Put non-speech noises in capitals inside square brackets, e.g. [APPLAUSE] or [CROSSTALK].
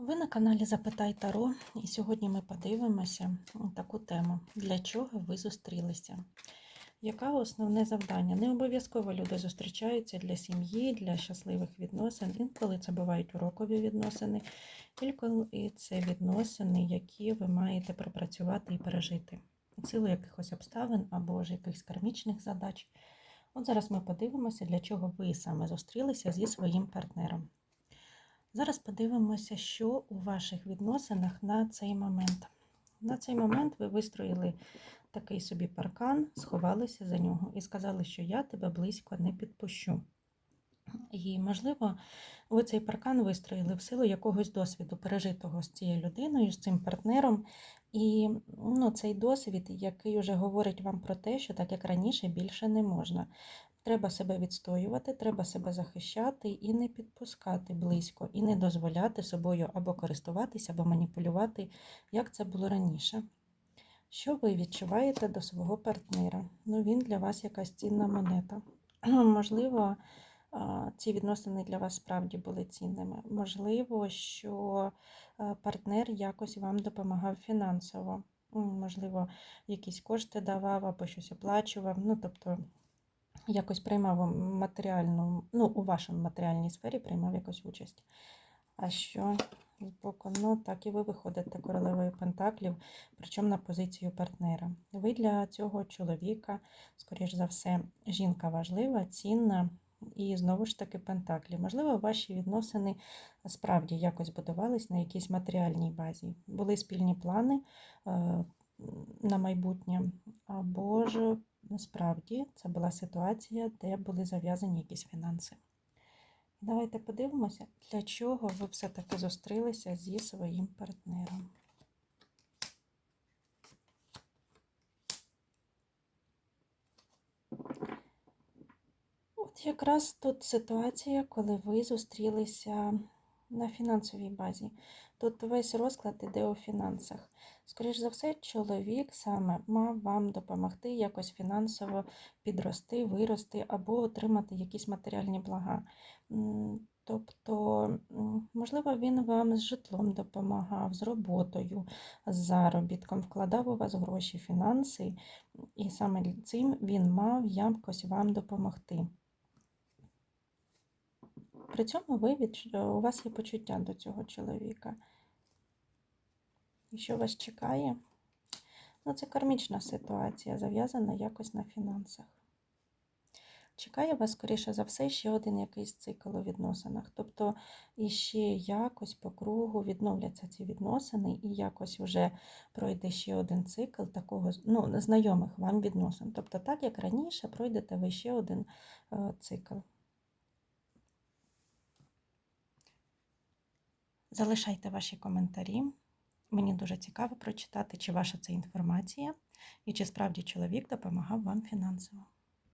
Ви на каналі Запитай Таро, і сьогодні ми подивимося таку тему: для чого ви зустрілися? Яка основне завдання? Не обов'язково люди зустрічаються для сім'ї, для щасливих відносин. Інколи це бувають урокові відносини, інколи це відносини, які ви маєте пропрацювати і пережити в силу якихось обставин або ж якихось кармічних задач. От зараз ми подивимося, для чого ви саме зустрілися зі своїм партнером. Зараз подивимося, що у ваших відносинах на цей момент. На цей момент ви вистроїли такий собі паркан, сховалися за нього і сказали, що я тебе близько не підпущу. І, можливо, ви цей паркан вистроїли в силу якогось досвіду, пережитого з цією людиною, з цим партнером. І ну, цей досвід, який вже говорить вам про те, що так як раніше більше не можна. Треба себе відстоювати, треба себе захищати і не підпускати близько, і не дозволяти собою або користуватися, або маніпулювати, як це було раніше. Що ви відчуваєте до свого партнера? Ну, він для вас якась цінна монета. [CLEARS THROAT] Можливо, ці відносини для вас справді були цінними. Можливо, що партнер якось вам допомагав фінансово. Можливо, якісь кошти давав або щось оплачував. Ну, тобто, якось приймав матеріальну, ну, у вашій матеріальній сфері приймав якусь участь. А що з боку? Ну, так і ви виходите королевою Пентаклів, причому на позицію партнера. Ви для цього чоловіка, скоріш за все, жінка важлива, цінна. І знову ж таки Пентаклі. Можливо, ваші відносини справді якось будувались на якійсь матеріальній базі. Були спільні плани е, на майбутнє, або ж насправді це була ситуація, де були зав'язані якісь фінанси. Давайте подивимося, для чого ви все-таки зустрілися зі своїм партнером. От якраз тут ситуація, коли ви зустрілися на фінансовій базі. Тут весь розклад іде у фінансах. Скоріше за все, чоловік саме мав вам допомогти якось фінансово підрости, вирости або отримати якісь матеріальні блага. Тобто, можливо, він вам з житлом допомагав, з роботою, з заробітком, вкладав у вас гроші, фінанси, і саме цим він мав якось вам допомогти. При цьому ви від... у вас є почуття до цього чоловіка. І що вас чекає? Ну, це кармічна ситуація, зав'язана якось на фінансах. Чекає вас, скоріше за все, ще один якийсь цикл у відносинах. Тобто, іще якось по кругу відновляться ці відносини, і якось вже пройде ще один цикл такого ну, знайомих вам відносин. Тобто, так як раніше, пройдете ви ще один е, цикл. Залишайте ваші коментарі. Мені дуже цікаво прочитати, чи ваша це інформація, і чи справді чоловік допомагав вам фінансово.